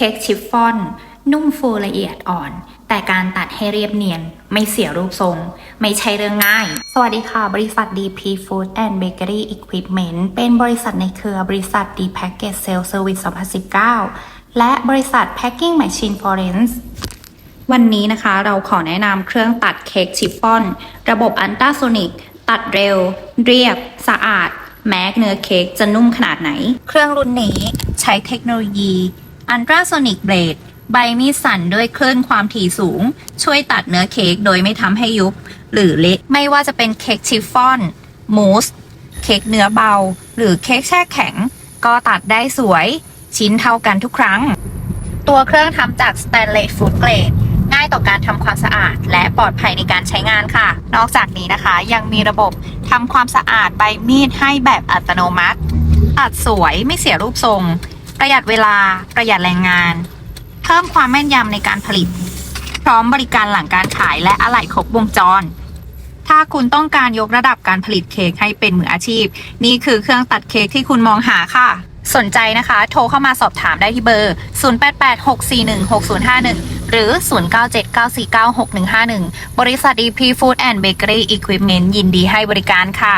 เค้กชิฟฟ่อน นุ่มฟูละเอียดอ่อน แต่การตัดให้เรียบเนียน ไม่เสียรูปทรง ไม่ใช่เรื่องง่าย สวัสดีค่ะ บริษัท DP Food and Bakery Equipment เป็นบริษัทในเครือบริษัท D Package Sales Service 2019 และบริษัท Packing Machine Florence วันนี้นะคะเราขอแนะนำเครื่องตัดเค้กชิฟฟ่อน ระบบอันตราโซนิกตัดเร็ว เรียบ สะอาด แม้เนื้อเค้กจะนุ่มขนาดไหน เครื่องรุ่นนี้ใช้เทคโนโลยี อันตราโซนิกเบลดใบมีดสั่นด้วยคลื่นความถี่สูง ช่วยตัดเนื้อเค้กโดยไม่ทำให้ยุบ หรือเละไม่ว่าจะเป็นเค้กชิฟฟ่อนมูสเค้กเนื้อเบา หรือเค้กแช่แข็ง ก็ตัดได้สวย ชิ้นเท่ากันทุกครั้ง ตัวเครื่องทำจากสแตนเลสฟูดเกรดง่ายต่อการทำความสะอาด และปลอดภัยในการใช้งานค่ะ นอกจากนี้นะคะยังมีระบบทำความสะอาดใบมีดให้แบบอัตโนมัติ ตัดสวยไม่เสียรูปทรง ประหยัดเวลาประหยัดแรงงาน เพิ่มความแม่นยำในการผลิต พร้อมบริการหลังการขายและอะไหล่ครบวงจร ถ้าคุณต้องการยกระดับการผลิตเค้กให้เป็นมืออาชีพ นี่คือเครื่องตัดเค้กที่คุณมองหาค่ะ สนใจนะคะ โทรเข้ามาสอบถามได้ที่เบอร์ 0886416051 หรือ 0979496151 บริษัท EP Food and Bakery Equipment ยินดีให้บริการค่ะ